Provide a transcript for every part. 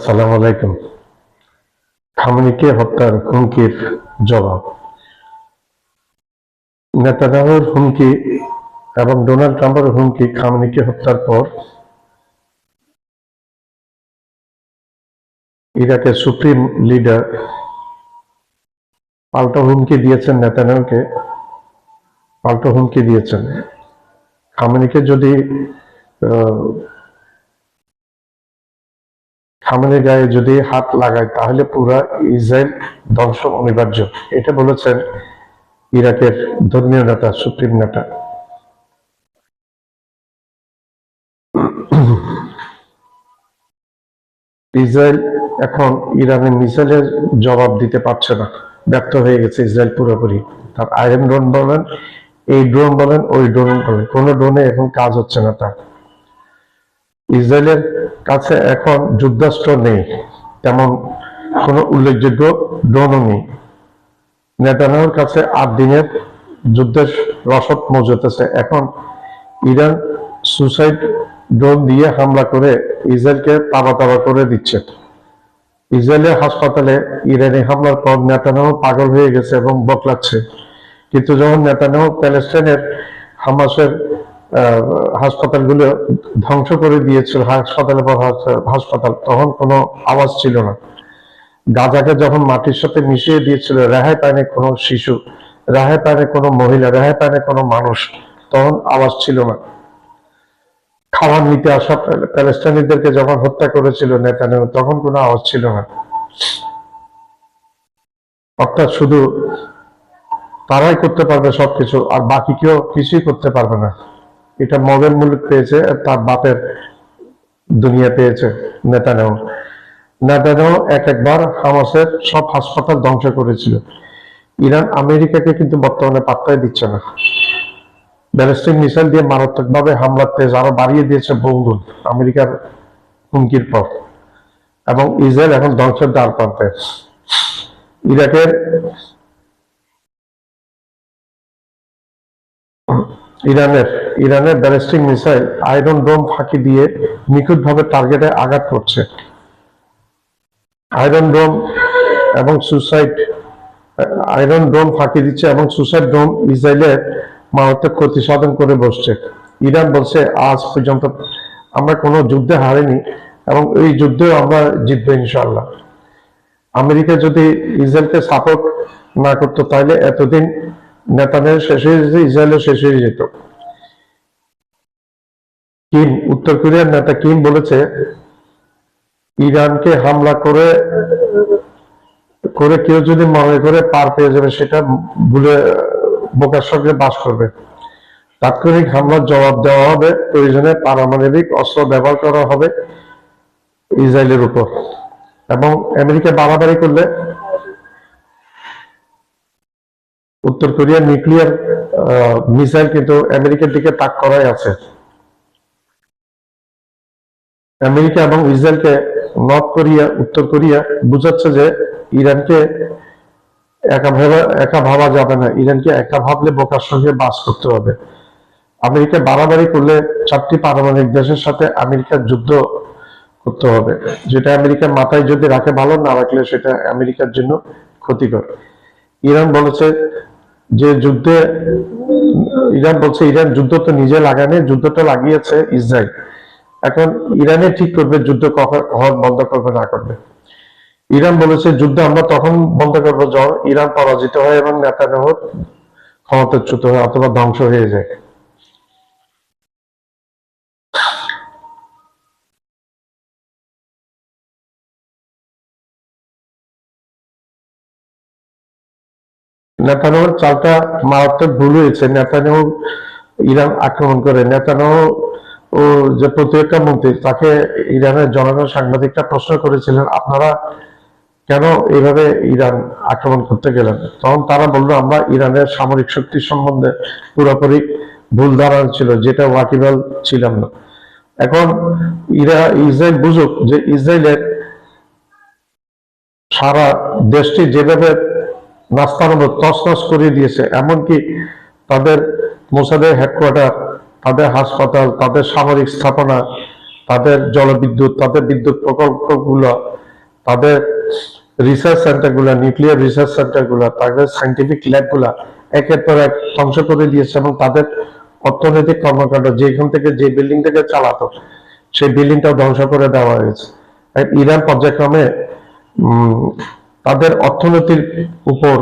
আসসালামু আলাইকুম। খামনিকে হত্যার হুমকির জবাব। নেতানিয়াহুর হুমকি এবং ডোনাল্ড ট্রাম্পের হুমকি খামনিকে হত্যার পর ইরাকের সুপ্রিম লিডার পাল্টা হুমকি দিয়েছেন নেতানিয়াহুকে। পাল্টা হুমকি দিয়েছেন। খামনিকে যদি আহ, গায়ে যদি হাত লাগায় তাহলে পুরা ইসরায়েল ধ্বংস অনিবার্য। এটা বলেছেন ইরাকের ধর্মীয় নেতা সুপ্রিম নেতা। ইসরায়েল এখন ইরানের মিসাইলের জবাব দিতে পারছে না। ব্যর্থ হয়ে গেছে ইসরায়েল পুরোপুরি। তার আয়রন ড্রোন বলেন এই ড্রোন বলেন ওই ড্রোন বলেন। কোনো ড্রোনে এখন কাজ হচ্ছে না তার। ইসরায়েলের কাছে এখন যুদ্ধাস্ত্র নেই, তেমন কোনো উল্লেখযোগ্য ড্রোনও নেই। নেতানিয়াহুর কাছে আট দিনের যুদ্ধের রসদ মজুত আছে। এখন ইরান সুসাইড ড্রোন দিয়ে হামলা করে ইসরায়েলকে তাবা তাবা করে দিচ্ছে। ইসরায়েলের হাসপাতালে ইরানি হামলার পর নেতানিয়াহু পাগল হয়ে গেছে এবং বকলাচ্ছে। কিন্তু যখন নেতানিয়াহু প্যালেস্টাইনের হামাসের হাসপাতালগুলো ধ্বংস করে দিয়েছিল হাসপাতালে পর হাসপাতাল, তখন কোনো আওয়াজ ছিল না। গাজাকে যখন মাটির সাথে মিশিয়ে দিয়েছিল, রেহাই পায়নি কোনো শিশু, রেহাই পায়নি কোনো মহিলা, রেহাই পায়নি কোনো মানুষ, তখন আওয়াজ ছিল না। খাবার নিতে আসা প্যালে- প্যালেস্টাইনিদেরকে যখন হত্যা করেছিল নেতানিয়াহু, তখন কোনো আওয়াজ ছিল না। অর্থাৎ শুধু তারাই করতে পারবে সবকিছু, আর বাকি কেউ কিছুই করতে পারবে না। এটা মগের মুলুক পেয়েছে তার বাপের দুনিয়া পেয়েছে নেতানিয়াহু নেতানিয়াহু এক একবার হামাসের সব হাসপাতাল ধ্বংস করেছিল। ইরান আমেরিকাকে কিন্তু বর্তমানে পাত্তাই দিচ্ছে না। ব্যালিস্টিক মিসাইল দিয়ে মারাত্মকভাবে হামলার তেজ আরও বাড়িয়ে দিয়েছে বহুগুণ আমেরিকার হুমকির পর। এবং ইসরায়েল এখন ধ্বংসের দ্বার প্রান্তে ইরাকের ইরানের ইরানের ব্যালিস্টিক মিসাইল আয়রন ডোম ফাঁকি দিয়ে নিখুঁতভাবে টার্গেটে আঘাত করছে। আয়রন ডোম এবং সুসাইড আয়রন ডোম ফাঁকি দিচ্ছে এবং সুসাইড ডোম ইসরায়েলের মারাত্মক ক্ষতি সাধন করে বসছে। ইরান বলছে, আজ পর্যন্ত আমরা কোনো যুদ্ধে হারিনি এবং এই যুদ্ধে আমরা জিতবো ইনশাল্লাহ আমেরিকা যদি ইসরায়েলকে সাপোর্ট না করতো, তাহলে এতদিন নেতানের শেষ হয়ে যেত ইসরায়েলও শেষ হয়ে যেত। কিম, উত্তর কোরিয়ার নেতা কিম বলেছে, ইরানকে হামলা করে করে কেউ যদি মনে করে পার পেয়ে যাবে, সেটা ভুলে বোকার সঙ্গে বাস করবে। তাৎক্ষণিক হামলার জবাব দেওয়া হবে, প্রয়োজনে পারমাণবিক অস্ত্র ব্যবহার করা হবে ইসরায়েলের উপর। এবং আমেরিকা বাড়াবাড়ি করলে উত্তর কোরিয়ার নিউক্লিয়ার মিসাইল কিন্তু আমেরিকার দিকে তাক করাই আছে। আমেরিকা এবং ইসরায়েলকে নর্থ কোরিয়া, উত্তর কোরিয়া বুঝাচ্ছে যে ইরানকে একা ভাবা একা ভাবা যাবে না। ইরানকে একা ভাবলে বোকার সঙ্গে বাস করতে হবে। আমেরিকা বাড়াবাড়ি করলে চারটি পারমাণবিক দেশের সাথে আমেরিকার যুদ্ধ করতে হবে। যেটা আমেরিকার মাথায় যদি রাখে ভালো, না রাখলে সেটা আমেরিকার জন্য ক্ষতিকর। ইরান বলেছে যে যুদ্ধে, ইরান বলছে ইরান যুদ্ধ তো নিজে লাগানে যুদ্ধটা লাগিয়েছে ইসরায়েল। এখন ইরানে ঠিক করবে যুদ্ধ কখন বন্ধ করবে, না করবে। ইরান বলেছে যুদ্ধ আমরা তখন বন্ধ করব, যখন ইরান পরাজিত হয় এবং নেতানিয়াহুর ক্ষমতাচ্যুত হয় অথবা ধ্বংস হয়ে যায়। নেতানিয়াহুর চালটা মারাত্মক ভুল হয়েছে। নেতানিয়াহু ইরান আক্রমণ করে। নেতানিয়াহু ও যে প্রতিরক্ষা মন্ত্রী, তাকে ইরানের জনগণ সাংবাদিকরা প্রশ্ন করেছিলেন, আপনারা কেন এইভাবে ইরান আক্রমণ করতে গেলেন? তখন তারা বলল, আমরা ইরানের সামরিক শক্তি সম্বন্ধে পুরোপুরি ভুল ধারণা ছিল, যেটা ওয়াকিবল ছিলাম না। এখন ইরা, ইসরায়েল বুঝুক যে ইসরায়েলের সারা দেশটি যেভাবে নাস্তানবদ তছনছ করে দিয়েছে। এমনকি তাদের মোসাদের হেডকোয়ার্টার তাদের হাসপাতাল, তাদের সামরিক স্থাপনা, তাদের জলবিদ্যুৎ, তাদের বিদ্যুৎ প্রকল্পগুলো, তাদের রিসার্চ সেন্টারগুলো নিউক্লিয়ার রিসার্চ সেন্টারগুলো তাদের সাইন্টিফিক ল্যাবগুলা একের পর এক ধ্বংস করে দিয়েছে এবং তাদের অর্থনৈতিক কর্মকাণ্ড, যেখান থেকে যে বিল্ডিং থেকে চালাতো, সেই বিল্ডিংটাও ধ্বংস করে দেওয়া হয়েছে। ইরান পর্যায়ক্রমে তাদের অর্থনীতির উপর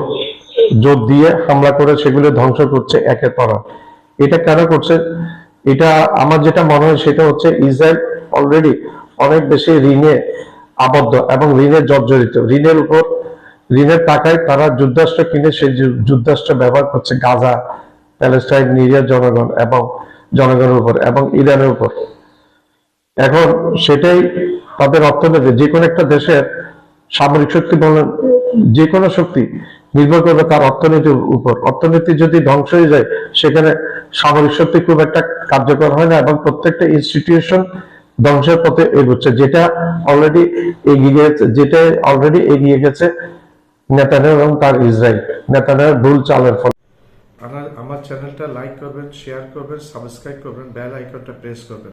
জোর দিয়ে হামলা করে সেগুলো ধ্বংস করছে একের পর এটা কেন করছে? এটা আমার যেটা মনে হয় সেটা হচ্ছে ইসরায়েল অলরেডি অনেক বেশি ঋণে আবদ্ধ এবং ঋণে জর্জরিত। ঋণের উপর, ঋণের টাকায় তারা যুদ্ধাস্ত্র কিনে সেই যুদ্ধাস্ত্র ব্যবহার করছে গাজা, প্যালেস্টাইন নিরিয়ার জনগণ এবং জনগণের উপর এবং ইরানের উপর। এখন সেটাই তাদের অর্থনীতি। যে কোনো একটা দেশের সামরিক শক্তি বলেন যে কোনো শক্তি নির্ভর করবে তার অর্থনীতির উপর। অর্থনীতি যদি ধ্বংস হয়ে যায়, সেখানে সামরিক শক্তি খুব একটা কার্যকর হয় না এবং প্রত্যেকটা ইনস্টিটিউশন ধ্বংসের পথে এগোচ্ছে। যেটা অলরেডি এগিয়ে গেছে, যেটা অলরেডি এগিয়ে গেছে নেতানিয়াহু এবং তার ইসরায়েল। নেতানিয়াহুর ভুল চালের ফলে আমার চ্যানেলটা লাইক করবেন শেয়ার করবেন সাবস্ক্রাইব করবেন বেল আইকনটা প্রেস করবেন।